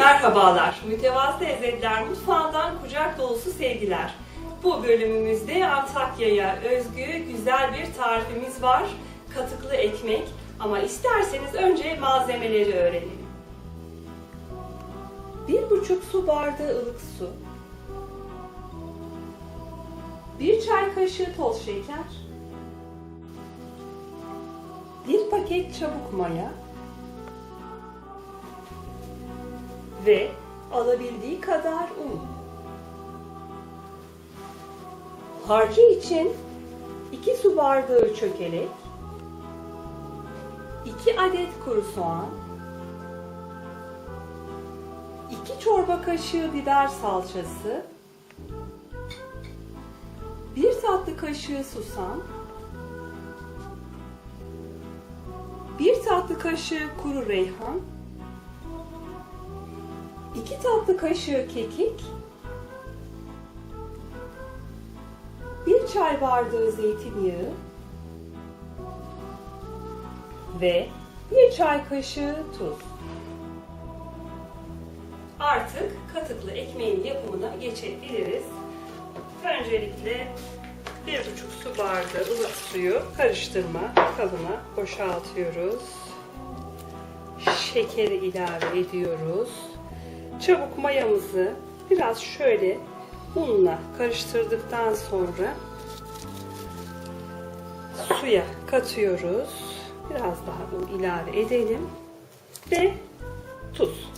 Merhabalar, Mütevazı Lezzetler Mutfağından kucak dolusu sevgiler. Bu bölümümüzde Antakya'ya özgü güzel bir tarifimiz var. Katıklı ekmek ama isterseniz önce malzemeleri öğrenelim. Bir buçuk su bardağı ılık su. Bir çay kaşığı toz şeker. Bir paket çabuk maya. Ve alabildiği kadar un. Harcı için 2 su bardağı çökelek, 2 adet kuru soğan, 2 çorba kaşığı biber salçası, 1 tatlı kaşığı susam, 1 tatlı kaşığı kuru reyhan, 2 tatlı kaşığı kekik, 1 çay bardağı zeytinyağı ve 1 çay kaşığı tuz. Artık katıklı ekmeğin yapımına geçebiliriz. Öncelikle 1,5 su bardağı ılık suyu karıştırma kabına boşaltıyoruz. Şekeri ilave ediyoruz. Çabuk mayamızı biraz şöyle unla karıştırdıktan sonra suya katıyoruz. Biraz daha un ilave edelim ve tuz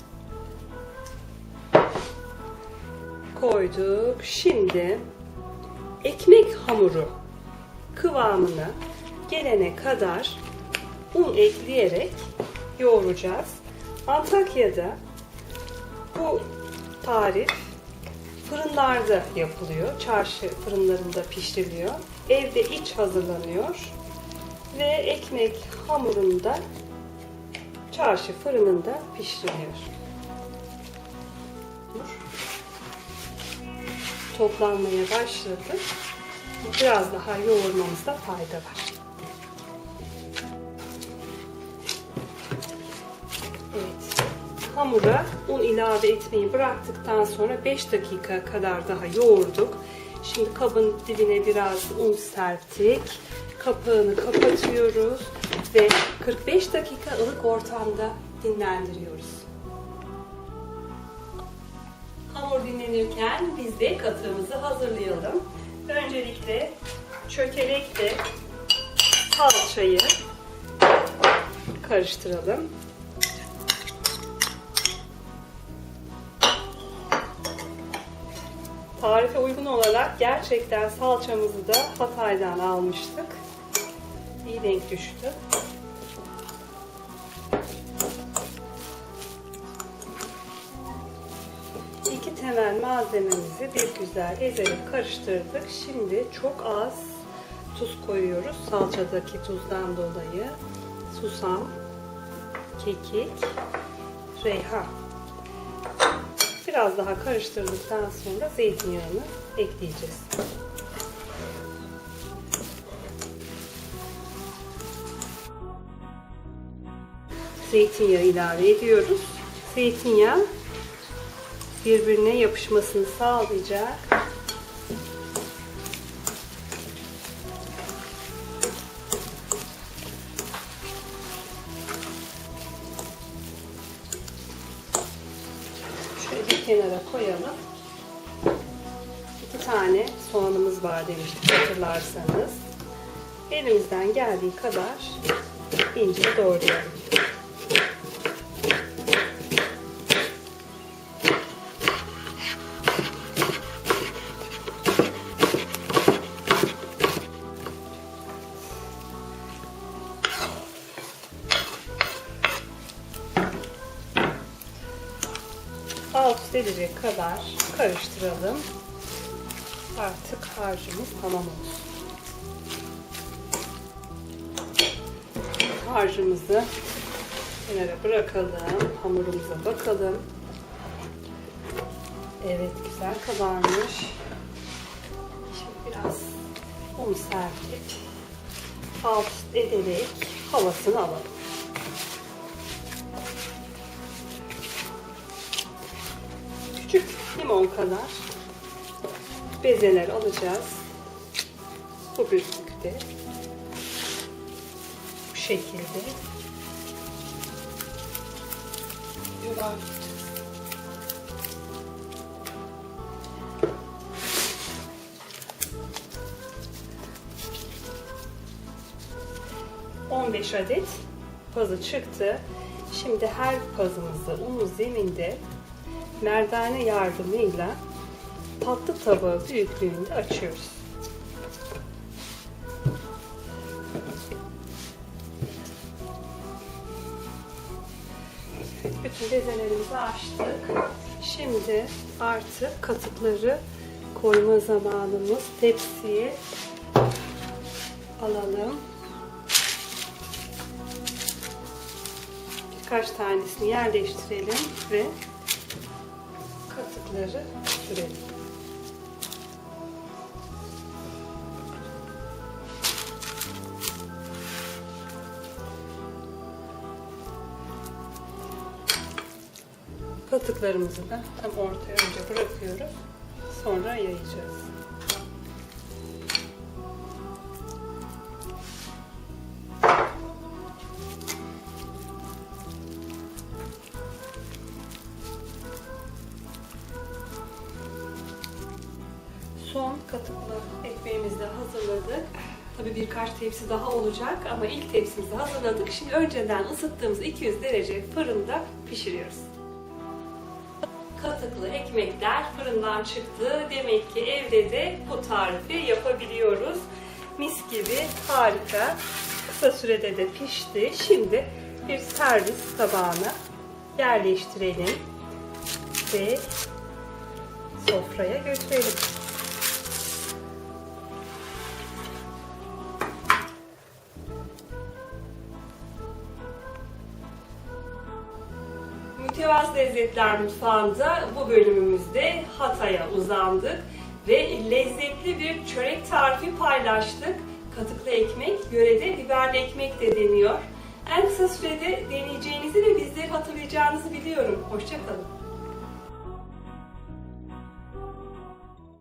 koyduk. Şimdi ekmek hamuru kıvamına gelene kadar un ekleyerek yoğuracağız. Antakya'da bu tarif fırınlarda yapılıyor. Çarşı fırınlarında pişiriliyor. Evde iç hazırlanıyor. Ve ekmek hamurunda çarşı fırınında pişiriliyor. Toplanmaya başladı. Biraz daha yoğurmamızda fayda var. Hamura un ilave etmeyi bıraktıktan sonra 5 dakika kadar daha yoğurduk. Şimdi kabın dibine biraz un serptik. Kapağını kapatıyoruz ve 45 dakika ılık ortamda dinlendiriyoruz. Hamur dinlenirken biz de katığımızı hazırlayalım. Öncelikle çökelekle salçayı karıştıralım. Tarife uygun olarak gerçekten salçamızı da Hatay'dan almıştık. İyi denk düştü. İki temel malzememizi bir güzel ezerek karıştırdık. Şimdi çok az tuz koyuyoruz. Salçadaki tuzdan dolayı. Susam, kekik, reyhan. Biraz daha karıştırdıktan sonra zeytinyağını ekleyeceğiz. Zeytinyağı ilave ediyoruz. Zeytinyağı birbirine yapışmasını sağlayacak. Kenara koyalım. İki tane soğanımız var hatırlarsanız. Elimizden geldiği kadar ince doğrayalım. Alt üst edecek kadar karıştıralım. Artık harcımız tamam olsun. Harcımızı kenara bırakalım. Hamurumuza bakalım. Evet güzel kabarmış. Şimdi biraz un serpip alt üst ederek havasını alalım. Limon kadar bezeler alacağız. Bu büyüklükte. Bu şekilde. Yuvarlayacağız. ...15 adet pazı çıktı. Şimdi her pazımızı unlu zeminde merdane yardımıyla tatlı tabağı büyüklüğünde açıyoruz. Bütün bezelerimizi açtık. Şimdi artık katıkları koyma zamanımız. Tepsiye alalım. Birkaç tanesini yerleştirelim ve katıkları sürelim. Katıklarımızı da tam ortaya önce bırakıyoruz. Sonra yayacağız. Son katıklı ekmeğimizi de hazırladık. Tabii birkaç tepsi daha olacak ama ilk tepsimizi hazırladık. Şimdi önceden ısıttığımız 200 derece fırında pişiriyoruz. Katıklı ekmekler fırından çıktı. Demek ki evde de bu tarifi yapabiliyoruz. Mis gibi harika. Kısa sürede de pişti. Şimdi bir servis tabağına yerleştirelim ve sofraya götürelim. Mütevaz Lezzetler Mutfağı'nda bu bölümümüzde Hatay'a uzandık ve lezzetli bir çörek tarifi paylaştık. Katıklı ekmek, yörede biberli ekmek de deniyor. En kısa sürede deneyeceğinizi ve bizleri hatırlayacağınızı biliyorum. Hoşçakalın.